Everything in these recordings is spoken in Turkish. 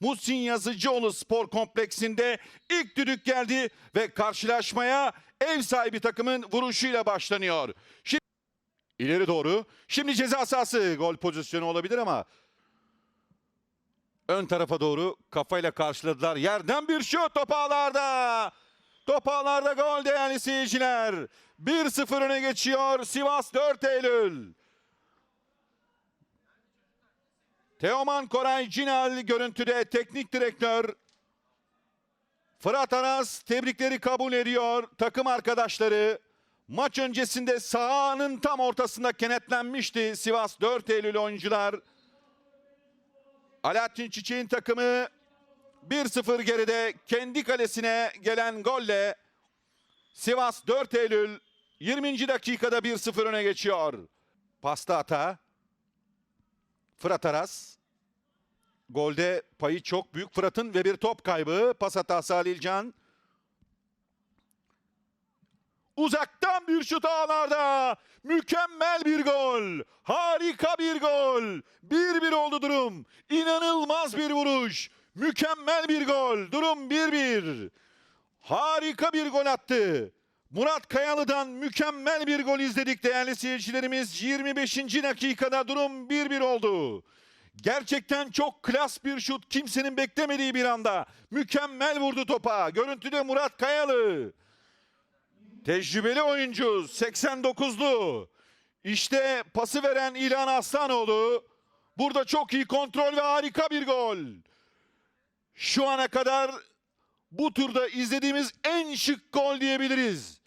Muhsin Yazıcıoğlu Spor Kompleksinde ilk düdük geldi ve karşılaşmaya ev sahibi takımın vuruşuyla başlanıyor. Şimdi ileri doğru. Şimdi ceza sahası gol pozisyonu olabilir ama ön tarafa doğru kafayla karşıladılar. Yerden bir şut top ağlarda. Top ağlarda gol değerli seyirciler. 1-0 öne geçiyor Sivas 4 Eylül. Teoman Koray Cinal görüntüde teknik direktör. Fırat Aras tebrikleri kabul ediyor. Takım arkadaşları maç öncesinde sahanın tam ortasında kenetlenmişti Sivas 4 Eylül oyuncular. Alaaddin Çiçek'in takımı 1-0 geride kendi kalesine gelen golle Sivas 4 Eylül 20. dakikada 1-0 öne geçiyor. Pasta ata. Fırat Aras. Golde payı çok büyük Fırat'ın ve bir top kaybı. Pas hatası Halilcan. Uzaktan bir şut ağlarda. Mükemmel bir gol. Harika bir gol. 1-1 oldu durum. İnanılmaz bir vuruş. Mükemmel bir gol. Durum 1-1. Harika bir gol attı. Murat Kayalı'dan mükemmel bir gol izledik değerli seyircilerimiz. 25. dakikada durum 1-1 oldu. Gerçekten çok klas bir şut. Kimsenin beklemediği bir anda. Mükemmel vurdu topa. Görüntüde Murat Kayalı. Tecrübeli oyuncu 89'lu. İşte pası veren İlhan Aslanoğlu. Burada çok iyi kontrol ve harika bir gol. Şu ana kadar bu turda izlediğimiz en şık gol diyebiliriz.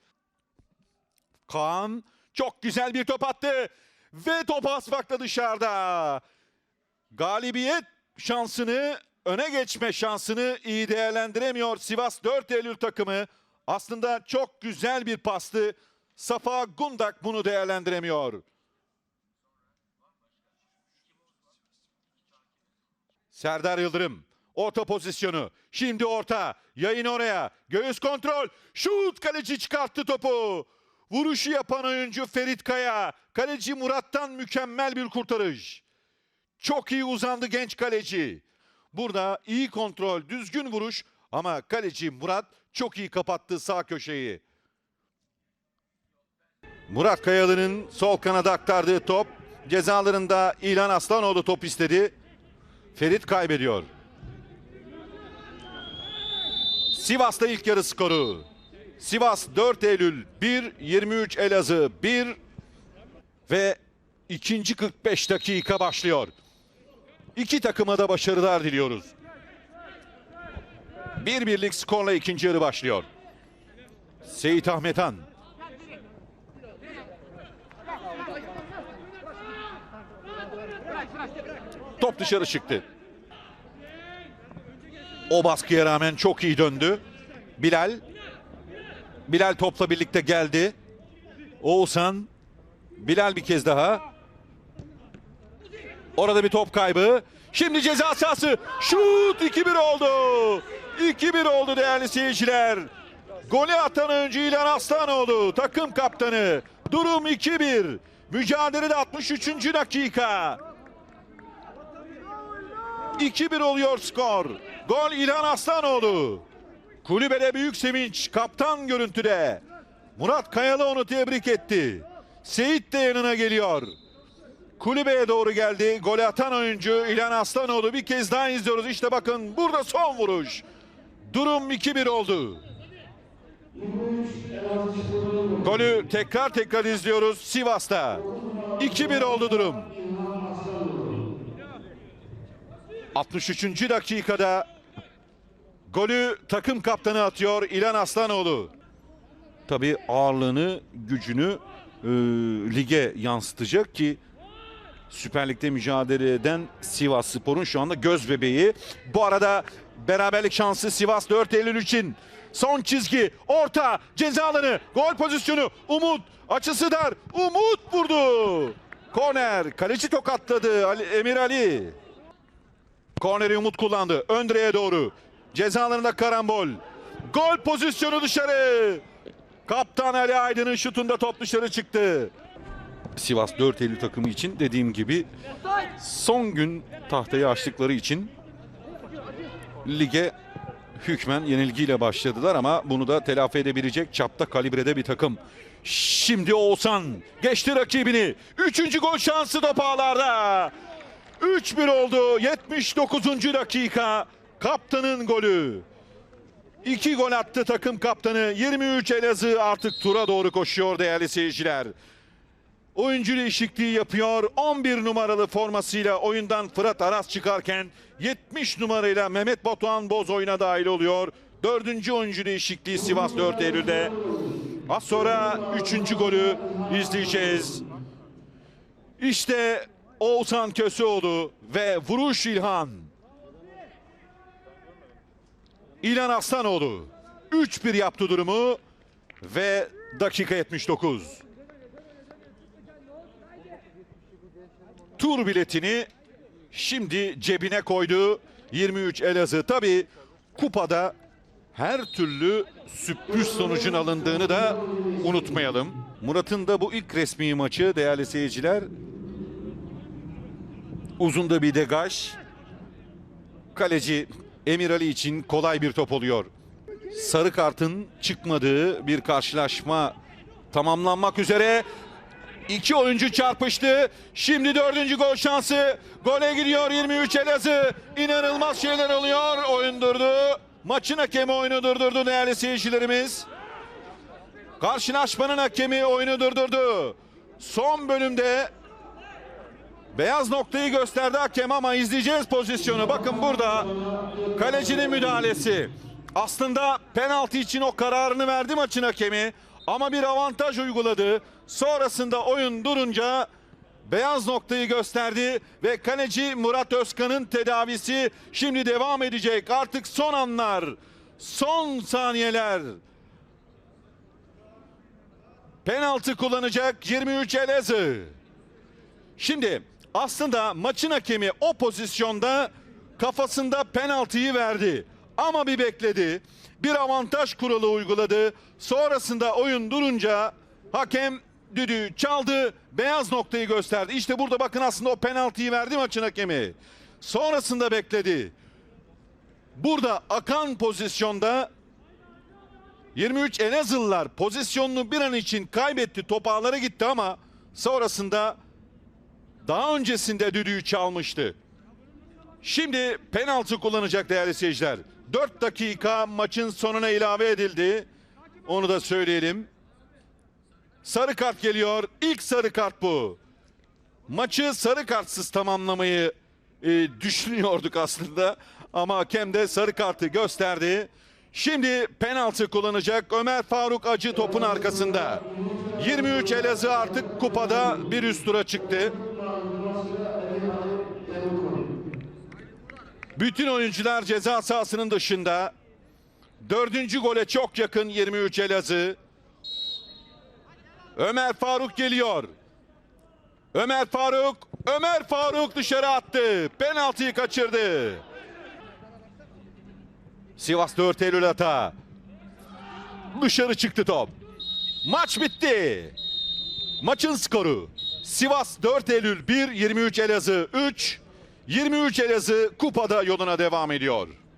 Kaan çok güzel bir top attı ve top asfakta dışarıda. Galibiyet şansını, öne geçme şansını iyi değerlendiremiyor Sivas 4 Eylül takımı. Aslında çok güzel bir pastı. Safa Gundak bunu değerlendiremiyor. Serdar Yıldırım. Orta pozisyonu. Şimdi orta. Yayın oraya. Göğüs kontrol. Şut kaleci çıkarttı topu. Vuruşu yapan oyuncu Ferit Kaya. Kaleci Murat'tan mükemmel bir kurtarış. Çok iyi uzandı genç kaleci. Burada iyi kontrol, düzgün vuruş ama kaleci Murat çok iyi kapattı sağ köşeyi. Murat Kayalı'nın sol kanada aktardığı top cezalarında İlhan Aslanoğlu top istedi. Ferit kaybediyor. Sivas'ta ilk yarı skoru. Sivas 4 Eylül 1, 23 Elazığ 1 ve ikinci 45 dakika başlıyor. İki takıma da başarılar diliyoruz. Bir birlik skorla ikinci yarı başlıyor. Seyit Ahmetan. Top dışarı çıktı. O baskıya rağmen çok iyi döndü. Bilal. Bilal topla birlikte geldi. Oğuzhan. Bilal bir kez daha. Orada bir top kaybı. Şimdi ceza sahası. Şut 2-1 oldu. 2-1 oldu değerli seyirciler. Golü atan oyuncu İlhan Aslanoğlu. Takım kaptanı. Durum 2-1. Mücadelede 63. dakika. 2-1 oluyor skor. Gol İlhan Aslanoğlu. Kulübede büyük sevinç. Kaptan görüntüde. Murat Kayalı onu tebrik etti. Seyit de yanına geliyor. Kulübeye doğru geldi. Golü atan oyuncu İlhan Aslanoğlu bir kez daha izliyoruz. İşte bakın burada son vuruş. Durum 2-1 oldu. Golü tekrar tekrar izliyoruz Sivas'ta. 2-1 oldu durum. 63. dakikada golü takım kaptanı atıyor İlhan Aslanoğlu. Tabii ağırlığını, gücünü e, lige yansıtacak ki Süper Lig'de mücadele eden Sivas Spor'un şu anda göz bebeği. Bu arada beraberlik şansı Sivas 4 Eylül için. Son çizgi, orta, cezaları, gol pozisyonu, Umut, açısı dar, Umut vurdu. Korner, kaleci tokatladı Ali, Emir Ali. Korneri Umut kullandı, ön direğe doğru. Cezalarında karambol. Gol pozisyonu dışarı. Kaptan Ali Aydın'ın şutunda top dışarı çıktı. Sivas 4 Eylül takımı için dediğim gibi son gün tahtayı açtıkları için lige hükmen yenilgiyle başladılar ama bunu da telafi edebilecek çapta kalibrede bir takım. Şimdi Oğuzhan geçti rakibini. Üçüncü gol şansı ağlarda. 3-1 oldu 79. dakika. Kaptanın golü. İki gol attı takım kaptanı. 23 Elazığ artık tura doğru koşuyor değerli seyirciler. Oyuncu değişikliği yapıyor. 11 numaralı formasıyla oyundan Fırat Aras çıkarken 70 numarayla Mehmet Batuhan Boz oyuna dahil oluyor. Dördüncü oyuncu değişikliği Sivas 4 Eylül'de. Az sonra üçüncü golü izleyeceğiz. İşte Oğuzhan Köseoğlu ve vuruş İlhan. İlhan Aslanoğlu 3-1 yaptı durumu ve dakika 79. Tur biletini şimdi cebine koydu 23 Elazığ. Tabi kupada her türlü sürpriz sonucun alındığını da unutmayalım. Murat'ın da bu ilk resmi maçı değerli seyirciler. Uzunda bir degaj. Kaleci Emir Ali için kolay bir top oluyor. Sarı kartın çıkmadığı bir karşılaşma tamamlanmak üzere. İki oyuncu çarpıştı. Şimdi dördüncü gol şansı. Gole gidiyor 23 Elazığ. İnanılmaz şeyler oluyor. Oyun durdu. Maçın hakemi oyunu durdurdu değerli seyircilerimiz. Karşılaşmanın hakemi oyunu durdurdu. Son bölümde beyaz noktayı gösterdi hakem ama izleyeceğiz pozisyonu. Bakın burada kalecinin müdahalesi. Aslında penaltı için o kararını verdi maçın hakemi ama bir avantaj uyguladı. Sonrasında oyun durunca beyaz noktayı gösterdi ve kaleci Murat Özkan'ın tedavisi şimdi devam edecek. Artık son anlar, son saniyeler. Penaltı kullanacak 23 Elazığ. Şimdi aslında maçın hakemi o pozisyonda kafasında penaltıyı verdi. Ama bir bekledi. Bir avantaj kuralı uyguladı. Sonrasında oyun durunca hakem düdüğü çaldı. Beyaz noktayı gösterdi. İşte burada bakın aslında o penaltıyı verdi maçın hakemi. Sonrasında bekledi. Burada akan pozisyonda 23 Elazığlılar pozisyonunu bir an için kaybetti. Top ağlara gitti ama sonrasında daha öncesinde düdüğü çalmıştı. Şimdi penaltı kullanacak değerli seyirciler. 4 dakika maçın sonuna ilave edildi. Onu da söyleyelim. Sarı kart geliyor. İlk sarı kart bu. Maçı sarı kartsız tamamlamayı e, düşünüyorduk aslında. Ama hakem de sarı kartı gösterdi. Şimdi penaltı kullanacak Ömer Faruk Acı topun arkasında. 23 Elazığ artık kupada bir üst tura çıktı. Bütün oyuncular ceza sahasının dışında. Dördüncü gole çok yakın 23 Elazığ. Ömer Faruk geliyor. Ömer Faruk, Ömer Faruk dışarı attı. Penaltıyı kaçırdı. Sivas 4 Eylül hata. Dışarı çıktı top. Maç bitti. Maçın skoru Sivas 4 Eylül 1, 23 Elazığ 3. 23 Elazığ kupada yoluna devam ediyor.